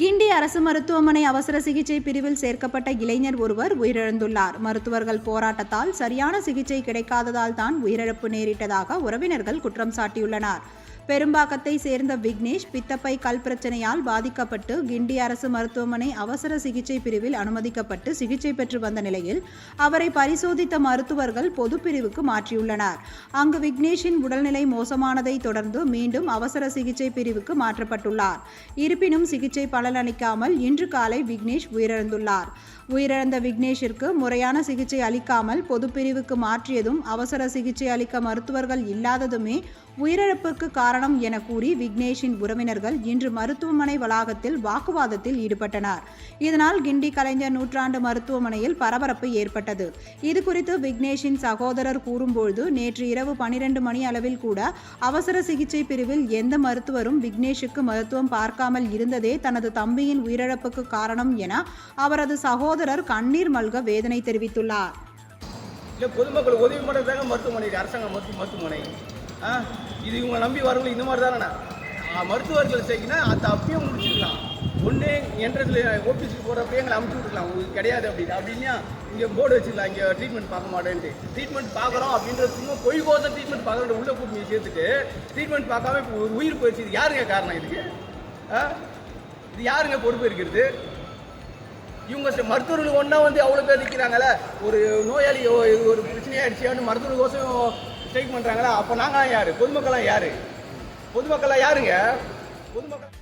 கிண்டி அரசு மருத்துவமனை அவசர சிகிச்சை பிரிவில் சேர்க்கப்பட்ட இளைஞர் ஒருவர் உயிரிழந்துள்ளார். மருத்துவர்கள் போராட்டத்தால் சரியான சிகிச்சை கிடைக்காததால் தான் உயிரிழப்பு நேரிட்டதாக உறவினர்கள் குற்றம் சாட்டியுள்ளனர். பெரும்பாக்கத்தை சேர்ந்த விக்னேஷ் பித்தப்பை கல் பிரச்சனையால் பாதிக்கப்பட்டு கிண்டி அரசு மருத்துவமனை அவசர சிகிச்சை பிரிவில் அனுமதிக்கப்பட்டு சிகிச்சை பெற்று வந்த நிலையில் அவரை பரிசோதித்த மருத்துவர்கள் பொது பிரிவுக்கு மாற்றியுள்ளனர். அங்கு விக்னேஷின் உடல்நிலை மோசமானதை தொடர்ந்து மீண்டும் அவசர சிகிச்சை பிரிவுக்கு மாற்றப்பட்டுள்ளார். இருப்பினும் சிகிச்சை பலனளிக்காமல் இன்று காலை விக்னேஷ் உயிரிழந்துள்ளார். உயிரிழந்த விக்னேஷிற்கு முறையான சிகிச்சை அளிக்காமல் பொது பிரிவுக்கு மாற்றியதும் அவசர சிகிச்சை அளிக்க மருத்துவர்கள் இல்லாததுமே உயிரிழப்புக்கு காரணம் என கூறி விக்னேஷின் உறவினர்கள் இன்று மருத்துவமனை வளாகத்தில் வாக்குவாதத்தில் ஈடுபட்டனர். இதனால் கிண்டி கலைஞர் நூற்றாண்டு மருத்துவமனையில் பரபரப்பு ஏற்பட்டது. இது குறித்து விக்னேஷின் சகோதரர் கூறும்பொழுது நேற்று இரவு பனிரெண்டு மணி அளவில் கூட அவசர சிகிச்சை பிரிவில் எந்த மருத்துவரும் விக்னேஷுக்கு மருத்துவம் பார்க்காமல் இருந்ததே தனது தம்பியின் உயிரிழப்புக்கு காரணம் என அவரது சகோதரர் கண்ணீர் மல்க வேதனை தெரிவித்துள்ளார். இல்லை பொதுமக்கள் உதவி பண்ணுறதுக்காக மருத்துவமனை அரசாங்க மருத்துவ மருத்துவமனை. இது இவங்க நம்பி வரவங்க இந்த மாதிரி தானே மருத்துவர்கள் செய்யினா அதை அப்பயே முடிச்சுக்கலாம். ஒன்று என்ட்ரன்ஸில் ஓபிசிக்கு போகிறப்ப எங்களை அமுச்சு விட்டுக்கலாம். உங்களுக்கு கிடையாது அப்படின்னு அப்படின்னா இங்கே போர்டு வச்சுக்கலாம் இங்கே ட்ரீட்மெண்ட் பார்க்க மாட்டேன்ட்டு. ட்ரீட்மெண்ட் பார்க்குறோம் அப்படின்றது சும்மா பொய் கோசம் ட்ரீட்மெண்ட் பார்க்குற உள்ளே கூட்டி சேர்த்துட்டு ட்ரீட்மெண்ட் பார்க்காம இப்போ ஒரு உயிர் போயிடுச்சு. இது யாருங்க காரணம் இதுக்கு? ஆ? இது யாருங்க பொறுப்பு இருக்கிறது? இவங்க மருத்துவர்கள் ஒன்றா வந்து அவ்வளோ பேர் நிற்கிறாங்களே ஒரு நோயாளி ஒரு பிரச்சனையாயிடுச்சு மருத்துவர்களுக்கோசம் ஸ்ட்ரைக் பண்ணுறாங்களா அப்போ நாங்களாம் யார்? பொதுமக்கள்லாம் யார்? பொதுமக்கள்லாம் யாருங்க? பொதுமக்கள்